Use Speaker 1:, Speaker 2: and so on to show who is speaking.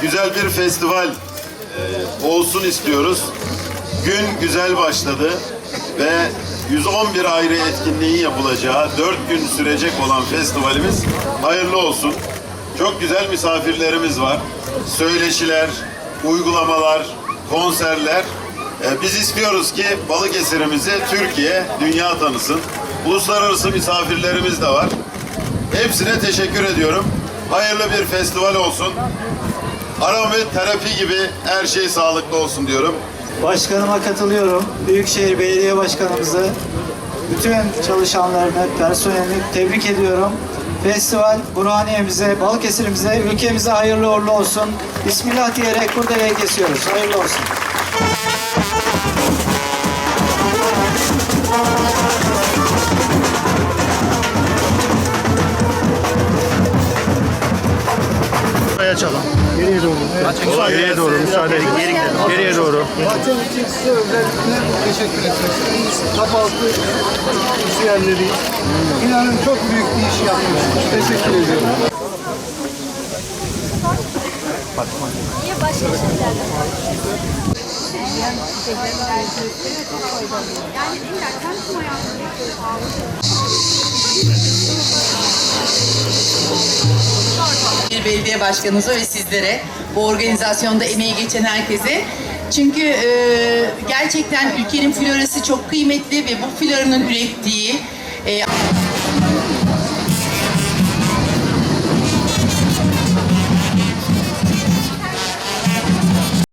Speaker 1: güzel bir festival e, olsun istiyoruz. Gün güzel başladı ve 111 ayrı etkinliğin yapılacağı 4 gün sürecek olan festivalimiz hayırlı olsun. Çok güzel misafirlerimiz var. Söyleşiler, uygulamalar, konserler. E, Biz istiyoruz ki Balıkesir'imizi Türkiye, dünya tanısın. Uluslararası misafirlerimiz de var. Hepsine teşekkür ediyorum. Hayırlı bir festival olsun. Aromi terapi gibi her şey sağlıklı olsun diyorum.
Speaker 2: Başkanıma katılıyorum. Büyükşehir Belediye Başkanımızı, bütün çalışanlarını, personelini tebrik ediyorum. Festival Burhaniye'mize, Balıkesir'imize, ülkemize hayırlı uğurlu olsun. Bismillah diyerek burada kesiyoruz. Hayırlı olsun.
Speaker 3: Açalım. Geriye doğru. Geriye doğru. Müsaade edin. Geri gidelim. Geriye doğru.
Speaker 4: Bahçem için size özellikle teşekkür etmek istiyorum. Kapaltı izleyenleri. İnanın çok büyük bir iş yapmışsınız. Teşekkür ediyorum.
Speaker 5: Niye başka şeylerle Yani illa tanıtım hayatında
Speaker 6: Belediye başkanınıza ve sizlere, bu organizasyonda emeği geçen herkese. Çünkü e, gerçekten ülkenin florası çok kıymetli ve bu floranın ürettiği e,